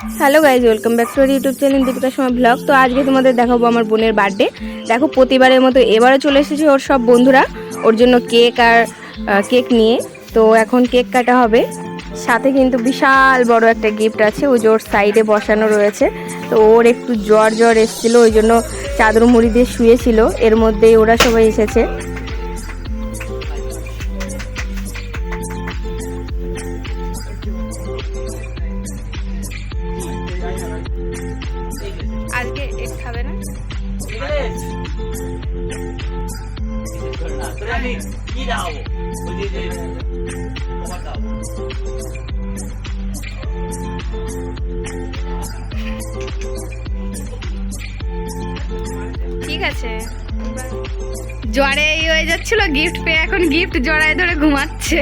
Hello guys, welcome back to YouTube channel Deepika সময় blog. তো আজকে তোমাদের দেখাবো আমার বোনের বার্থডে দেখো, প্রতিবারের মতো এবারও চলে এসেছে ওর সব বন্ধুরা। ওর জন্য কেক আর কেক নিয়ে। তো এখন কেক কাটা হবে। সাথে কিন্তু বিশাল বড় একটা গিফট আছে, ওই যে ওর সাইডে বসানো রয়েছে। তো ওর একটু জ্বর জ্বর এসেছিল, ওই জন্য চাদর মুড়ি দিয়ে শুয়েছিল। এর মধ্যেই ওরা সবাই এসেছে। আমি কি দাও ওই যে যে তোমার ঠিক আছে। জ্বরে এই হয়ে যাচ্ছিল গিফট পেয়ে এখন গিফট জড়ায় ধরে ঘুমাচ্ছে।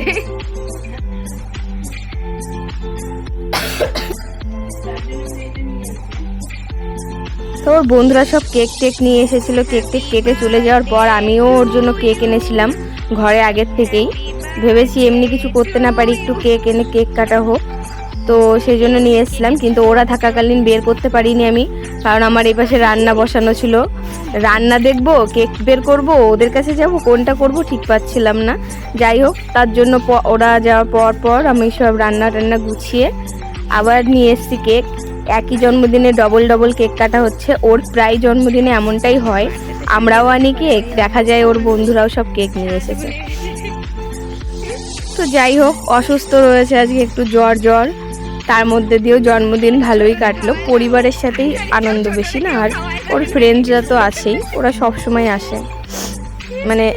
তো ওর বন্ধুরা সব কেক টেক নিয়ে এসেছিল। কেক টেক কেটে চলে যাওয়ার পর আমিও ওর জন্য কেক এনেছিলাম ঘরে আগের থেকেই। ভেবেছি এমনি কিছু করতে না পারি, একটু কেক এনে কেক কাটা হোক। তো সেই জন্য নিয়ে এসেছিলাম, কিন্তু ওরা থাকাকালীন বের করতে পারিনি আমি, কারণ আমার এই পাশে রান্না বসানো ছিল। রান্না দেখব, কেক বের করব, ওদের কাছে যাব, কোনটা করব ঠিক পাচ্ছিলাম না। যাই হোক, তার জন্য ওরা যাওয়ার পর পর আমি সব রান্না টান্না গুছিয়ে আবার নিয়ে এসেছি কেক। একই জন্মদিনে ডবল ডবল কেক কাটা হচ্ছে। ওর প্রায় জন্মদিনে এমনটাই হয়। আমরাও আনি কেক দেখা যায় ওর বন্ধুরাও সব কেক নিয়ে এসেছে। তো যাই হোক, অসুস্থ রয়েছে আজকে একটু জ্বর জ্বর। তার মধ্যে দিয়েও জন্মদিন ভালোই কাটলো। পরিবারের সাথেই আনন্দ বেশি না, আর ওর ফ্রেন্ডসরা তো আছেই। ওরা সব সময় আসে। মানে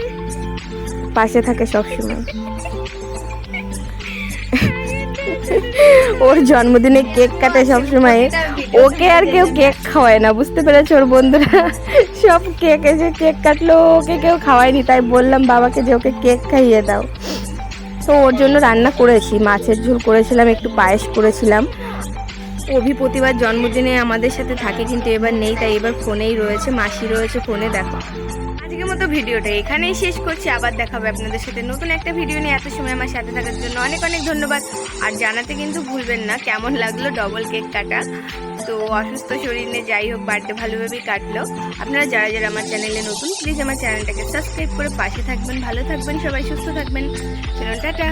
পাশে থাকে সব সময় ওর জন্মদিনে কেক কাটে সব সময় ওকে আর কেউ কেক খাওয়ায় না, বুঝতে পেরেছ ওর বন্ধুরা? সব কেক এসে কেক কাটলো, ওকে কেউ খাওয়ায়নি, তাই বললাম, বাবাকে যে ওকে কেক খাইয়ে দাও। তো ওর জন্য রান্না করেছি, মাছের ঝোল করেছিলাম, একটু পায়েস করেছিলাম। অভি প্রতিবার জন্মদিনে আমাদের সাথে থাকে, কিন্তু এবার নেই, তাই এবার ফোনেই রয়েছে, মাসি রয়েছে ফোনে, দেখো। আজকের মতো ভিডিওটা এখানেই শেষ করছি, আবার দেখাবে আপনাদের সাথে নতুন একটা ভিডিও নিয়ে। এত সময় আমার সাথে থাকার জন্য অনেক অনেক ধন্যবাদ। আর জানাতে কিন্তু ভুলবেন না, কেমন লাগল ডবল কেক কাটা তো অসুস্থ শরীর যাই হোক বার্থডে ভালোভাবেই কাটলো। আপনারা যারা যারা আমার চ্যানেলে নতুন প্লিজ আমার চ্যানেলটাকে সাবস্ক্রাইব করে পাশে থাকবেন, ভালো থাকবেন, সবাই সুস্থ থাকবেন। চলুন, টাটা।